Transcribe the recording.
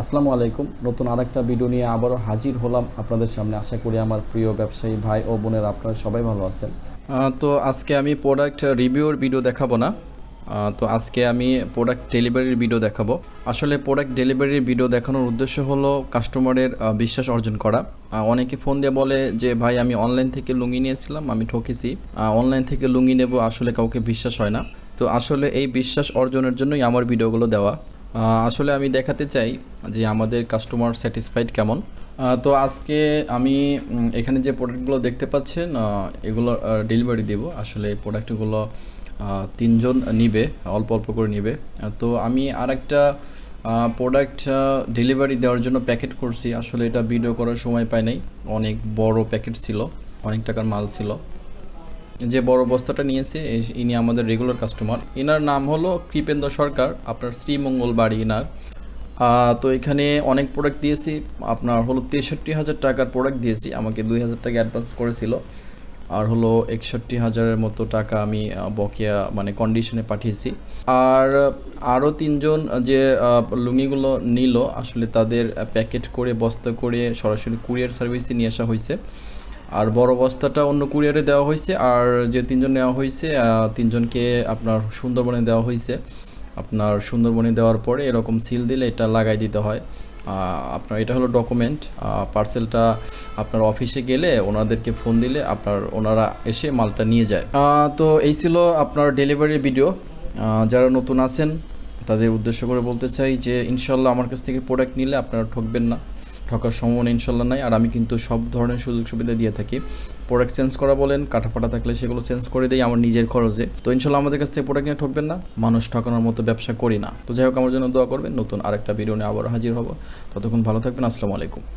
আসসালামু আলাইকুম। নতুন আরেকটা ভিডিও নিয়ে আবারও হাজির হলাম আপনাদের সামনে। আশা করি আমার প্রিয় ব্যবসায়ী ভাই ও বোনের আপনারা সবাই ভালো আছেন। তো আজকে আমি প্রোডাক্ট রিভিউর ভিডিও দেখাবো না। তো আজকে আমি প্রোডাক্ট ডেলিভারির ভিডিও দেখাবো। আসলে প্রোডাক্ট ডেলিভারির ভিডিও দেখানোর উদ্দেশ্য হলো কাস্টমারের বিশ্বাস অর্জন করা। অনেকে ফোন দিয়ে বলে যে, ভাই, আমি অনলাইন থেকে লুঙ্গি নিয়েছিলাম, আমি ঠকেছি। অনলাইন থেকে লুঙ্গি নেব, আসলে কাউকে বিশ্বাস হয় না। তো আসলে এই বিশ্বাস অর্জনের জন্যই আমার ভিডিওগুলো দেওয়া। আসলে আমি দেখাতে চাই যে আমাদের কাস্টমার স্যাটিসফাইড কেমন। তো আজকে আমি এখানে যে প্রোডাক্টগুলো দেখতে পাচ্ছেন এগুলো ডেলিভারি দেব। আসলে এই প্রোডাক্টগুলো তিনজন নিবে, অল্প অল্প করে নিবে। তো আমি আরেকটা প্রোডাক্ট ডেলিভারি দেওয়ার জন্য প্যাকেট করছি। আসলে এটা ভিডিও করার সময় পাই নাই। অনেক বড় প্যাকেট ছিল, অনেক টাকার মাল ছিল। যে বড় বস্তাটা নিয়েছে ইনি আমাদের রেগুলার কাস্টমার এনার নাম হলো কৃপেন্দ্র সরকার, আপনার শ্রীমঙ্গল বাড়ি এনার তো এখানে অনেক প্রোডাক্ট দিয়েছি, আপনার হলো তেষট্টি হাজার টাকার প্রোডাক্ট দিয়েছি, আমাকে দুই হাজার টাকা অ্যাডভান্স করেছিল। আর হলো একষট্টি হাজারের মতো টাকা আমি বকেয়া মানে কন্ডিশনে পাঠিয়েছি। আর আরও তিনজন যে লুঙ্গিগুলো নিল, আসলে তাদের প্যাকেট করে, বস্তা করে সরাসরি কুরিয়ার সার্ভিসে নিয়ে আসা হয়েছে। আর বড় বস্তাটা অন্য কুরিয়ারে দেওয়া হয়েছে, আর যে তিনজন নেওয়া হয়েছে তিনজনকে আপনার সুন্দরবনে দেওয়া হয়েছে। আপনার সুন্দরবনে দেওয়ার পরে এরকম সিল দিলে এটা লাগাই দিতে হয়। আপনার এটা হলো ডকুমেন্ট পার্সেলটা আপনার অফিসে গেলে ওনাদেরকে ফোন দিলে আপনার ওনারা এসে মালটা নিয়ে যায়। তো এই ছিল আপনার ডেলিভারি ভিডিও। যারা নতুন আছেন, তাদের উদ্দেশ্য করে বলতে চাই যে, ইনশাল্লাহ আমার কাছ থেকে প্রোডাক্ট নিলে আপনারা ঠকবেন না। ঠকার সম্ভাবনা ইনশাল্লাহ নাই। আর আমি কিন্তু সব ধরনের সুযোগ সুবিধা দিয়ে থাকি। প্রোডাক্ট চেঞ্জ করা বলেন কাটাফাটা থাকলে সেগুলো চেঞ্জ করে দিই আমার নিজের খরচে। তো ইনশাল্লাহ আমাদের কাছ থেকে প্রোডাক্ট নিয়ে ঠকবেন না। মানুষ ঠকানোর মতো ব্যবসা করি না। তো যাই হোক, আমার জন্য দোয়া করবেন। নতুন আরেকটা ভিডিও নিয়ে আবারও হাজির হব। ততক্ষণ ভালো থাকবেন। আসসালামু আলাইকুম।